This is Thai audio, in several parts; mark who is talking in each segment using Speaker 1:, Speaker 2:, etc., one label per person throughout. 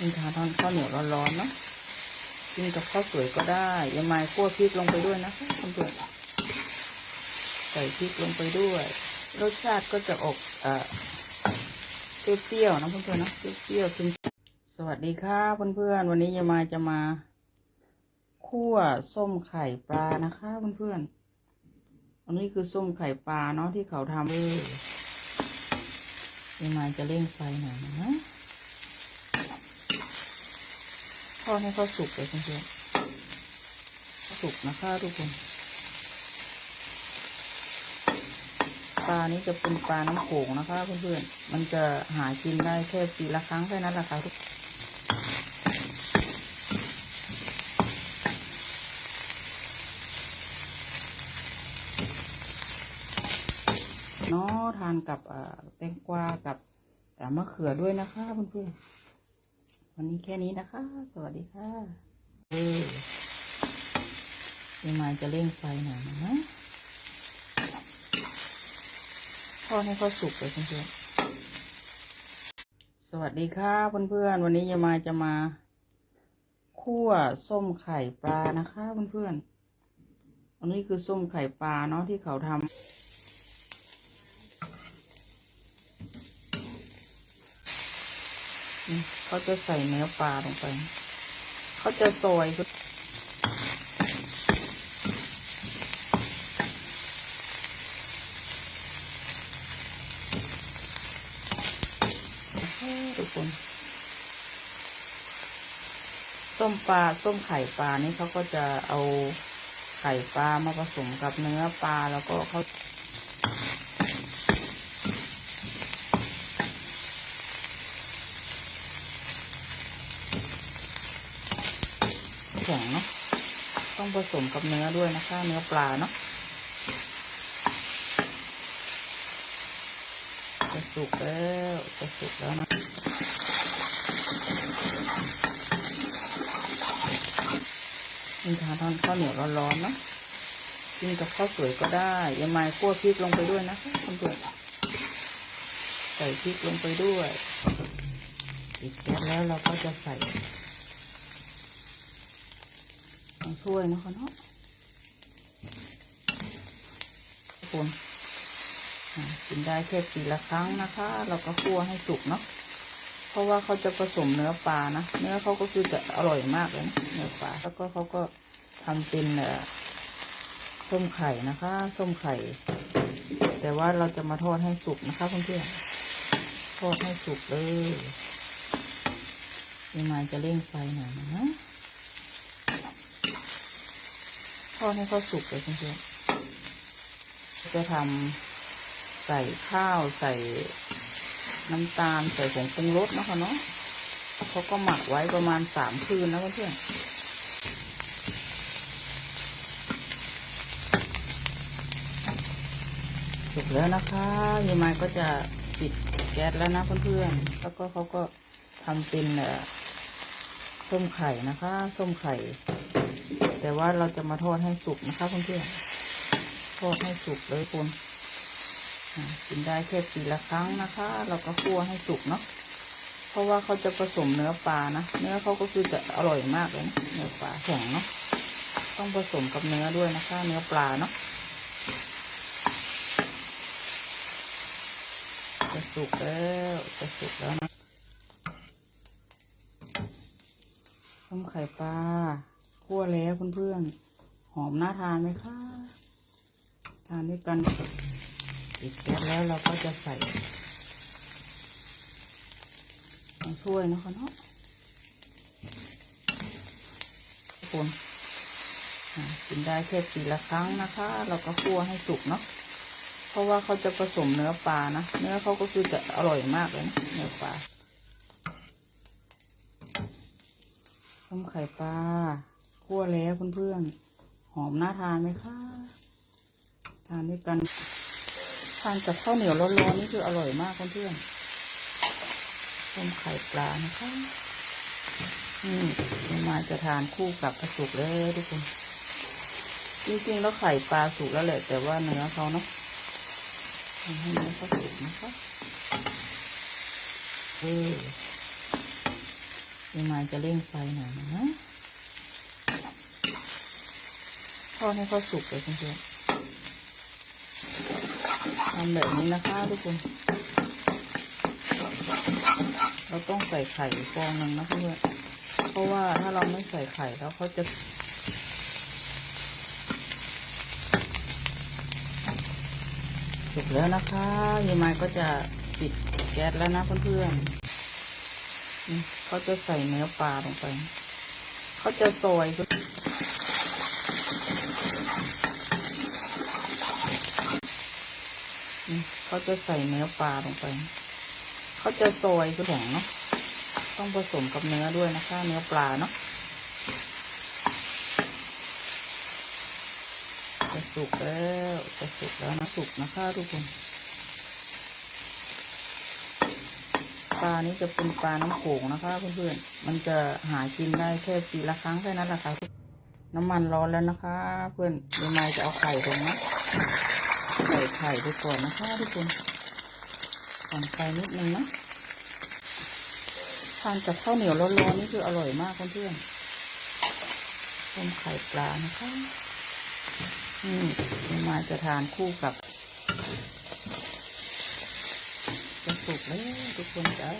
Speaker 1: มีทานทอนข้าวเหนียวร้อนๆเนาะกินกับข้าวสวยก็ได้ยายไม้คั่วพริกลงไปด้วยนะคะคุณผู้ชมใส่พริกลงไปด้วย รสชาติก็จะออกเอ่อเปรี้ยวๆนะเพื่อนๆนะเปรี้ยวๆเค็มสวัสดีค่ะเพื่อนๆวันนี้ยายไม้จะมาคั่วส้มไข่ปลานะคะเพื่อนๆอันนี้คือส้มไข่ปลาเนาะที่เขาทำเลยยายไม้จะเร่งไฟหน่อยนะ ทอดให้เขาสุกเลยเพื่อนสุกนะคะทุกคนปลานี้จะเป็นปลาน้ำโขงนะคะเพื่อนๆ มันจะหากินได้แค่ปีละครั้งแค่นั้นแหละค่ะทุกเนาะทานกับแตงกวากับมะเขือด้วยนะคะเพื่อนๆ วันนี้แค่นี้นะคะ สวัสดีค่ะเออยังมาจะเร่งไฟหน่อยนะทอดให้เขาสุกเลยเพื่อนๆสวัสดีค่ะเพื่อนๆ วันนี้ยามายจะมาคั่วส้มไข่ปลานะคะเพื่อนๆ อันนี้คือส้มไข่ปลาเนาะที่เขาทำ เขาจะใส่เนื้อปลาลงไป เขาจะซอยทุกคนส้มปลาส้มไข่ปลานี่เขาก็จะเอาไข่ปลามาผสมกับเนื้อปลาแล้วก็เขา แข็งเนาะต้อง ผสมกับเนื้อด้วยนะคะ เนื้อปลาเนาะจะสุกแล้วจะสุกแล้วนะมีทานทอนข้าวเหนียวร้อนๆเนาะกินกับข้าวสวยก็ได้ยายไม้คั่วพริกลงไปด้วยนะคะคุณผู้ชมใส่พริกลงไปด้วยปิดแก๊สแล้วเราก็จะใส่ ต้องช่วยนะคะเนาะทุกคนกินได้แค่ปีละครั้งนะคะ เราก็คั่วให้สุกเนาะเพราะว่าเขาจะผสมเนื้อปลานะเนื้อเขาก็คือจะอร่อยมากเลยนะเนื้อปลาแล้วก็เขาก็ทำเป็นเส้มไข่นะคะส้มไข่ แต่ว่าเราจะมาทอดให้สุกนะคะเพื่อนๆทอดให้สุกเลยนี่มาจะเร่งไฟหน่อยนะ ท อดให้เขาสุกเลยเพื่อนๆจะทำใส่ข้าวใส่น้ำตาลใส่ผงปรุงรสนะคะเนาะเขาก็หมักไว้ประมาณสามคืนนะเพื่อนๆสุกแล้วนะคะยายไม้ก็จะปิดแก๊สแล้วนะเพื่อนๆ แล้วก็เขาก็ทำเป็นส้มไข่นะคะ ส้มไข่ แต่ว่าเราจะมาทอดให้สุกนะคะเพื่อนๆทอดให้สุกเลยคุณกินได้แค่ปีละครั้งนะคะ เราก็คั่วให้สุกเนาะเพราะว่าเขาจะผสมเนื้อปลานะเนื้อเขาก็คือจะอร่อยมากเลยนะเนื้อปลาแข็งเนาะต้องผสมกับเนื้อด้วยนะคะ เนื้อปลาเนาะจะสุกแล้วจะสุกแล้วนะต้มไข่ปลา คั่วแล้วเพื่อนๆ หอมน่าทานไหมคะ ทานด้วยกันปิดแก๊สแล้วเราก็จะใส่ต้องช่วยนะคะเนาะทุกคนอ่ากินได้แค่ปีละครั้งนะคะ เราก็คั่วให้สุกเนาะเพราะว่าเขาจะผสมเนื้อปลานะ เนื้อเขาก็คือจะอร่อยมากเลยนะเนื้อปลาต้มไข่ปลา คั่วแล้วเพื่อนๆ หอมน่าทานไหมคะ ทานด้วยกัน ทานกับข้าวเหนียวร้อนๆนี่คืออร่อยมากเพื่อนๆต้มไข่ปลานะคะอืมมาจะทานคู่กับกระสุกเลยทุกคน จริงๆ แล้วไข่ปลาสุกแล้วแหละแต่ว่าเนื้อเขาเนาะให้เนื้อเขาสุกนะคะเออยังไงจะเร่งไฟหน่อยนะ ทอดให้เขาสุกเลยเพื่อนๆทำแบบนี้นะคะทุกคน เราต้องใส่ไข่ฟองหนึ่งนะเพื่อนเพราะว่าถ้าเราไม่ใส่ไข่แล้วเขาจะสุกแล้วนะคะยายไม้ก็จะปิดแก๊สแล้วนะเพื่อนๆเขาจะใส่เนื้อปลาลงไป เขาจะซอยนี่ เขาจะใส่เนื้อปลาลงไป เขาจะซอยคือแข็งเนาะ ต้องผสมกับเนื้อด้วยนะคะเนื้อปลาเนาะจะสุกแล้วจะสุกแล้วนะสุกนะคะทุกคน ปลานี้จะเป็นปลาน้ำโขงนะคะเพื่อนๆ มันจะหากินได้แค่ปีละครั้งแค่นั้นแหละค่ะน้ำมันร้อนแล้วนะคะ เพื่อนเดี๋ยวมาจะเอาไข่ลงนะ ใส่ไข่ไปก่อนนะคะทุกคนก่อนไฟนิดนึงนะทานกับข้าวเหนียวร้อนๆนี่คืออร่อยมากเพื่อนๆต้มไข่ปลานะคะอืมมาจะทานคู่กับจะสุกแล้วทุกคนจ้า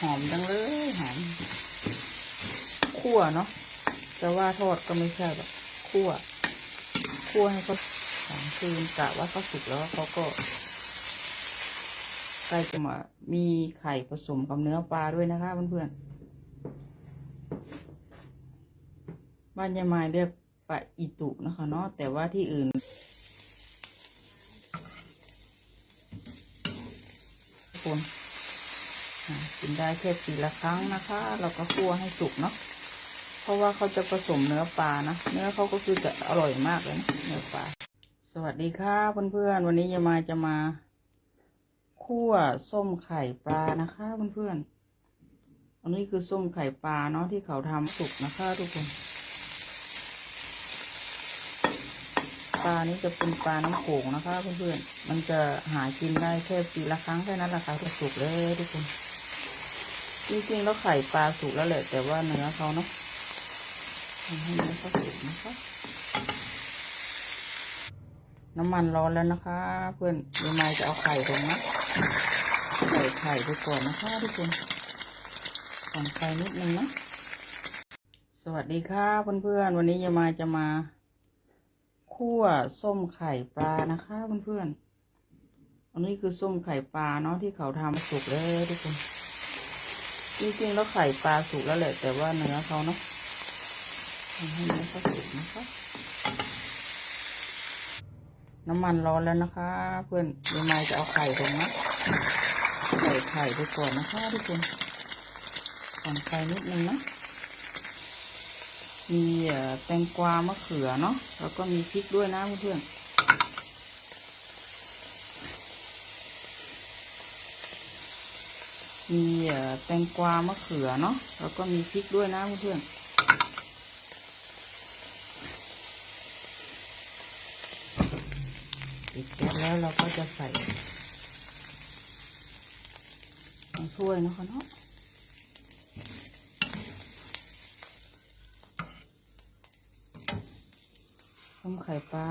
Speaker 1: หอมจังเลยหอมคั่วเนาะแต่ว่าทอดก็ไม่ใช่แบบคั่ว คั่วให้เขาหอมคืนกะว่าเขาสุกแล้วเขาก็ใกล้จะมามีไข่ผสมกับเนื้อปลาด้วยนะคะเพื่อนๆบ้านยายมายเรียกปลาอีตุนะคะเนาะแต่ว่าที่อื่นคนกินได้แค่ปีละครั้งนะคะ เราก็คั่วให้สุกเนาะ ราะว่าเขาจะผสมเนื้อปลานะ เนื้อเขาก็คือจะอร่อยมากเลยนะเนื้อปลา สวัสดีค่ะเพื่อนๆ วันนี้ยามาจะมาคั่วส้มไข่ปลานะคะเพื่อนๆ อันนี้คือส้มไข่ปลาเนาะที่เขาทำสุกนะคะทุกคน ปลานี้จะเป็นปลาน้ำโขงนะคะเพื่อนๆ มันจะหากินได้แค่ปีละครั้งแค่นั้นแหละค่ะก็สุกเลยทุกคน จริงๆแล้วไข่ปลาสุกแล้วแหละแต่ว่าเนื้อเขาเนาะ ให้เนื้อเขาสุกนะคะน้ำมันร้อนแล้วนะคะ เพื่อนเดี๋ยวมายจะเอาไข่ลงนะใส่ไข่ไปก่อนนะคะทุกคนก่อนไฟนิดนึงนะสวัสดีค่ะเพื่อนๆวันนี้ยายมายจะมาคั่วส้มไข่ปลานะคะเพื่อนๆอันนี้คือส้มไข่ปลาเนาะที่เขาทำสุกแล้วทุกคนจริงๆแล้วไข่ปลาสุกแล้วแหละแต่ว่าเนื้อเขาเนาะ ให้เนื้อเขาสุกนะคะน้ำมันร้อนแล้วนะคะ เพื่อนเดี๋ยวมาจะเอาไข่ลงนะใส่ไข่ไปก่อนนะคะทุกคนก่อนไฟนิดนึงนะมีแตงกวามะเขือเนาะแล้วก็มีพริกด้วยนะเพื่อนมีแตงกวามะเขือเนาะแล้วก็มีพริกด้วยนะเพื่อนๆปิด แล้วเราก็จะใส่ถ้วยนะคะเนาะต้มไข่ปลา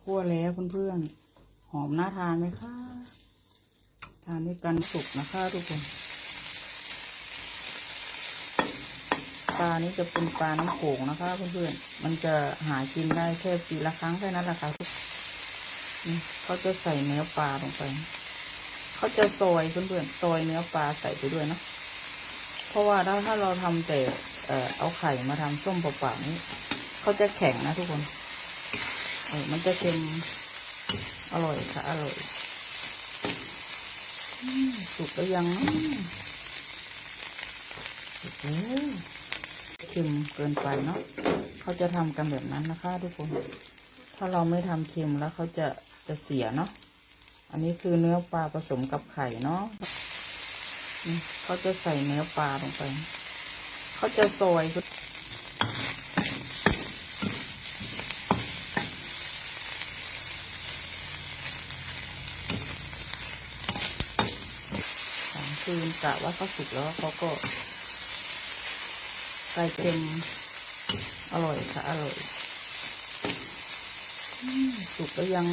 Speaker 1: คั่วแล้วเพื่อนๆ หอมน่าทานไหมคะ ทานด้วยกันสุกนะคะทุกคนปลานี้จะเป็นปลาน้ำโขงนะคะเพื่อนๆ มันจะหากินได้แค่ปีละครั้งแค่นั้นแหละค่ะ เขาจะใส่เนื้อปลาลงไป เขาจะซอยเพื่อนๆซอยเนื้อปลาใส่ไปด้วยนะ เพราะว่าถ้าถ้าเราทำแต่เอ่อเอาไข่มาทำส้มเปล่าๆนี้เขาจะแข็งนะทุกคนเออมันจะเค็มอร่อยค่ะ อร่อยสุกแล้วยังเค็มเกินไปเนาะเขาจะทำกันแบบนั้นนะคะ ทุกคน ถ้าเราไม่ทำเค็มแล้วเขาจะ จะเสียเนาะ อันนี้คือเนื้อปลาผสมกับไข่เนาะเขาจะใส่เนื้อปลาลงไป เขาจะซอยสองคืนกะว่าเขาสุกแล้วเขาก็ไก่เค็มอร่อยค่ะ อร่อย สุกแล้วยัง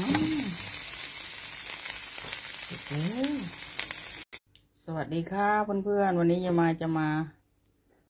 Speaker 1: สุกแล้วสวัสดีค่ะเพื่อนๆ วันนี้ยามาจะมา